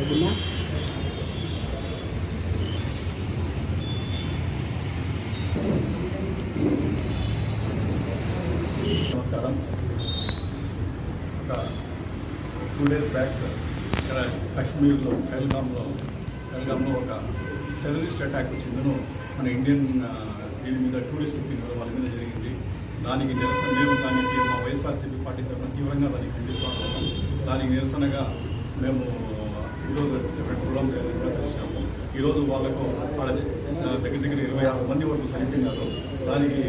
వదినా. నమస్కారం. ఒక టూ డేస్ బ్యాక్ ఇక్కడ కాశ్మీర్లో పహల్గామ్లో పహల్గామ్లో ఒక టెర్రరిస్ట్ అటాక్ వచ్చిందను. మన ఇండియన్ దీని మీద టూరిస్ట్ మీద వాళ్ళ మీద జరిగింది. దానికి నిరసన మేము దానికి మా వైఎస్ఆర్సీపీ పార్టీ తరఫున తీవ్రంగా దానికి ఖండిస్తున్నాము దానికి నిరసనగా మేము ఈరోజు డిఫరెంట్ ప్రోగ్రామ్స్ అనేది కూడా తెలిసినాము ఈరోజు వాళ్ళకు వాళ్ళ దగ్గర దగ్గర ఇరవై ఆరు మంది వరకు చనిపోయినారు దానికి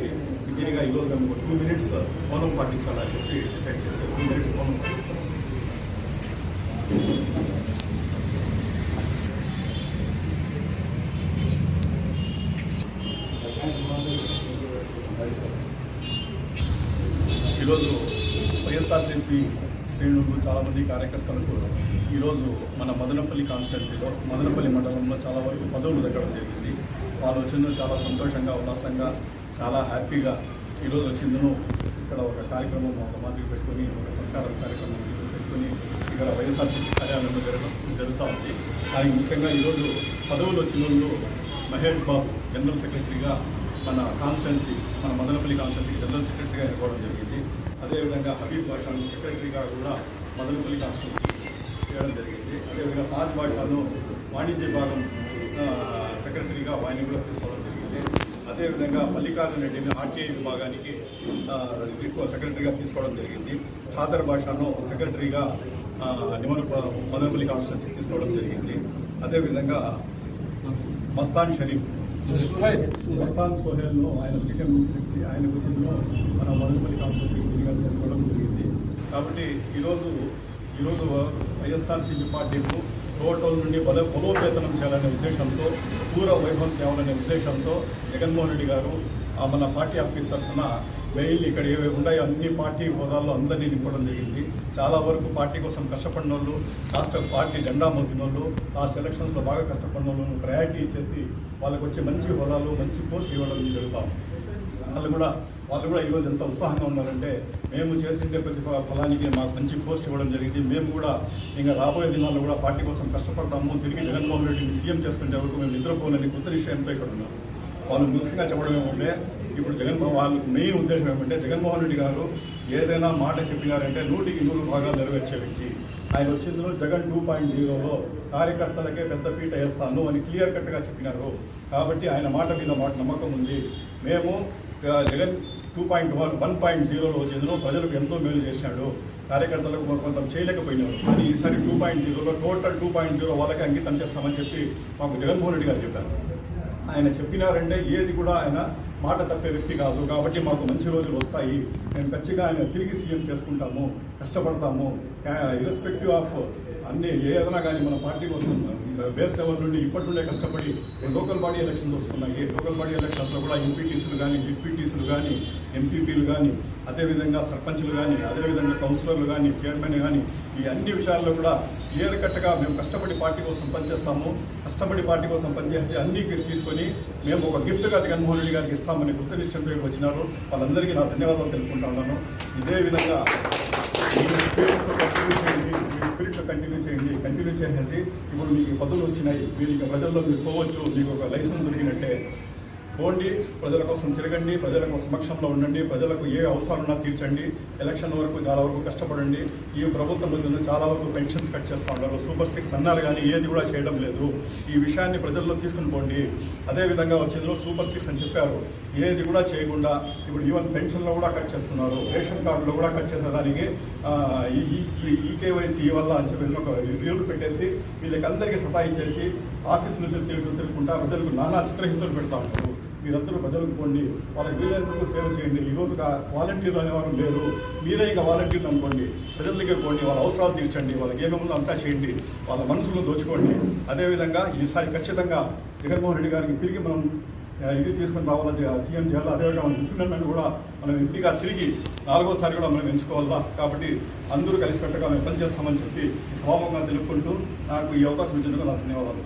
బిగినిగా ఈరోజు మేము టూ మినిట్స్ మౌనం పాటించాలని చెప్పి డిసైడ్ చేసి టూ మినిట్స్ మౌనం పాటిస్తాం. ఈరోజు వైఎస్ఆర్సీపీ శ్రేణులు చాలామంది కార్యకర్తలకు ఈరోజు మన మదనపల్లి కాన్స్టిట్యున్సీలో మదనపల్లి మండలంలో చాలా వరకు పదవులు దక్కడం జరిగింది. వాళ్ళు వచ్చిందో చాలా సంతోషంగా ఉల్లాసంగా చాలా హ్యాపీగా ఈరోజు వచ్చిందను ఇక్కడ ఒక కార్యక్రమం ఒక మాదిరి పెట్టుకొని ఒక సత్కార కార్యక్రమం పెట్టుకొని ఇక్కడ వైఎస్ఆర్సీపీ కార్యాలయంలో జరగడం జరుగుతూ ఉంది. దానికి ముఖ్యంగా ఈరోజు పదవులు వచ్చిన వాళ్ళు మహేష్ బాబు జనరల్ సెక్రటరీగా మన కాన్స్టిట్యున్సీ మన మదనపల్లి కాన్స్టిట్యున్సీకి జనరల్ సెక్రటరీగా ఎన్నుకోవడం జరిగింది. అదేవిధంగా హబీబ్ బాషాను సెక్రటరీగా కూడా మదనపల్లి కాన్స్టిట్యున్సీ చేయడం జరిగింది. అదేవిధంగా తాజ్ బాషాను వాణిజ్య భాగం సెక్రటరీగా వాయిని కూడా తీసుకోవడం జరిగింది. అదేవిధంగా మల్లికార్జున రెడ్డిని ఆర్టీఐ విభాగానికి సెక్రటరీగా తీసుకోవడం జరిగింది. ఖాదర్ బాషాను సెక్రటరీగా నిమను మదనపల్లి కాన్స్టిట్యున్సీకి తీసుకోవడం జరిగింది. అదేవిధంగా మస్తాన్ షరీఫ్ మస్తాన్ సోహెల్ను ఆయన చికెన్ వ్యక్తి ఆయన విజయంలో మన మదనపల్లి కాన్స్టిట్యూన్సీ చేసుకోవడం జరిగింది కాబట్టి ఈరోజు ఈరోజు వైఎస్ఆర్సీపీ పార్టీకు టోటల్ నుండి బల బలోపేతనం చేయాలనే ఉద్దేశంతో పూర్వ వైభవం తేవాలనే ఉద్దేశంతో జగన్మోహన్ రెడ్డి గారు ఆ మన పార్టీ ఆఫీస్ తరఫున మెయిల్ ఇక్కడ ఏవి ఉన్నాయో అన్ని పార్టీ హోదాల్లో అందరినీ నింపడం జరిగింది. చాలా వరకు పార్టీ కోసం కష్టపడిన వాళ్ళు రాష్ట్ర పార్టీ జెండా మోసిన వాళ్ళు లాస్ట్ ఎలక్షన్స్లో బాగా కష్టపడిన వాళ్ళను ప్రయారిటీ చేసి వాళ్ళకి వచ్చే మంచి హోదాలు మంచి పోస్ట్ ఇవ్వడం జరుగుతాం వాళ్ళు కూడా వాళ్ళు కూడా ఈరోజు ఎంత ఉత్సాహంగా ఉన్నారంటే మేము చేసిండే ప్రతి ఫలానికి మాకు మంచి పోస్ట్ ఇవ్వడం జరిగింది. మేము కూడా ఇంకా రాబోయే దినాల్లో కూడా పార్టీ కోసం కష్టపడతాము. తిరిగి జగన్మోహన్ రెడ్డిని సీఎం చేసుకునే వరకు మేము నిద్రపోలేని కొత్త నిశ్చయంతో ఇక్కడ ఉన్నాం. వాళ్ళు ముఖ్యంగా చెప్పడం ఏమంటే ఇప్పుడు జగన్మోహన్ వాళ్ళ మెయిన్ ఉద్దేశం ఏమంటే జగన్మోహన్ రెడ్డి గారు ఏదైనా మాట చెప్పినారంటే నూటికి నూరు భాగాలు నెరవేర్చే వ్యక్తి. ఆయన వచ్చిందో జగన్ టూ పాయింట్ జీరోలో కార్యకర్తలకే పెద్ద పీట వేస్తాను అని క్లియర్ కట్గా చెప్పినారు. కాబట్టి ఆయన మాట మీద మాకు నమ్మకం ఉంది. మేము Jagan two point one one point జీరోలో వచ్చిందో ప్రజలకు ఎంతో మేలు చేసినాడు. కార్యకర్తలకు కొంత కొంత చేయలేకపోయినాడు కానీ ఈసారి టూ పాయింట్ జీరోలో టోటల్ టూ పాయింట్ జీరో వాళ్ళకి అంకితం చేస్తామని చెప్పి మాకు జగన్మోహన్ రెడ్డి గారు చెప్పారు. ఆయన చెప్పినారంటే ఏది కూడా ఆయన మాట తప్పే వ్యక్తి కాదు. కాబట్టి మాకు మంచి రోజులు వస్తాయి. మేము ఖచ్చితంగా ఆయన తిరిగి సీఎం చేసుకుంటాము. కష్టపడతాము. ఇర్రెస్పెక్టివ్ ఆఫ్ అన్ని ఏదైనా కానీ మన పార్టీ కోసం బేస్ లెవెల్ నుండి ఇప్పటి నుండే కష్టపడి లోకల్ బాడీ ఎలక్షన్స్ వస్తున్నాయి. లోకల్ బాడీ ఎలక్షన్స్లో కూడా ఎంపీటీసీలు కానీ జిపిటీసీలు కానీ ఎంపీపీలు కానీ అదేవిధంగా సర్పంచ్లు కానీ అదేవిధంగా కౌన్సిలర్లు కానీ చైర్మన్ కానీ ఈ అన్ని విషయాల్లో కూడా క్లియర్ మేము కష్టపడి పార్టీ కోసం పనిచేస్తాము. కష్టపడి పార్టీ కోసం పనిచేసి అన్ని తీసుకొని మేము ఒక గిఫ్ట్గా జగన్మోహన్ రెడ్డి గారికి ఇస్తామని కృత నిశ్చయంతో వచ్చినారు. వాళ్ళందరికీ నా ధన్యవాదాలు తెలుపుకుంటా ఉన్నాను. ఇదే విధంగా కంటిన్యూ చేయండి. స్పిరిట్లో కంటిన్యూ చేయండి. కంటిన్యూ చేసేసి ఇప్పుడు మీకు పదవులు వచ్చినాయి. మీరు ఇక ప్రజల్లో మీరు పోవచ్చు. మీకు ఒక లైసెన్స్ దొరికినట్టే పోండి ప్రజల కోసం తిరగండి ప్రజల సమక్షంలో ఉండండి ప్రజలకు ఏ అవసరాలున్నా తీర్చండి ఎలక్షన్ వరకు చాలా వరకు కష్టపడండి. ఈ ప్రభుత్వం వచ్చిన చాలా వరకు పెన్షన్స్ కట్ చేస్తూ ఉన్నారు. సూపర్ సిక్స్ అన్నారు కానీ ఏది కూడా చేయడం లేదు. ఈ విషయాన్ని ప్రజల్లో తీసుకుని పోండి. అదేవిధంగా వచ్చిందో సూపర్ సిక్స్ అని చెప్పారు. ఏది కూడా చేయకుండా ఇప్పుడు ఈవెన్ పెన్షన్లో కూడా కట్ చేస్తున్నారు. రేషన్ కార్డులో కూడా కట్ చేసిన దానికి ఈ ఈకేవైసీ వల్ల అని చెప్పి ఒక రివ్యూలు పెట్టేసి వీళ్ళకి అందరికీ సతాయించేసి ఆఫీస్ నుంచి తిరుగుతూ తిరుగుకుంటా ప్రజలకు నానా చిత్రహింసలు పెడతా ఉంటారు మీరందరూ ప్రజలకు పోండి. వాళ్ళకి వీలైనందుకు సేవ చేయండి. ఈ వాలంటీర్లు అనేవారు లేరు. మీరే ఇంకా వాలంటీర్లు అనుకోండి. ప్రజల దగ్గర పోండి. వాళ్ళ అవసరాలు తీర్చండి. వాళ్ళకి ఏమేముందో అంతా చేయండి. వాళ్ళ మనసులను దోచుకోండి. అదేవిధంగా ఈసారి ఖచ్చితంగా జగన్మోహన్ రెడ్డి గారికి తిరిగి మనం ఇది తీసుకొని రావాలని సీఎం చేయాలి అదేవిధంగా మన ముఖ్యమంత్రిని కూడా మనం ఎంపీగా తిరిగి నాలుగోసారి కూడా మనం ఎంచుకోవాలా? కాబట్టి అందరూ కలిసికట్టుగా మేము పనిచేస్తామని చెప్పి ఈ తెలుపుకుంటూ నాకు ఈ అవకాశం ఇచ్చినందుకు నా ధన్యవాదాలు.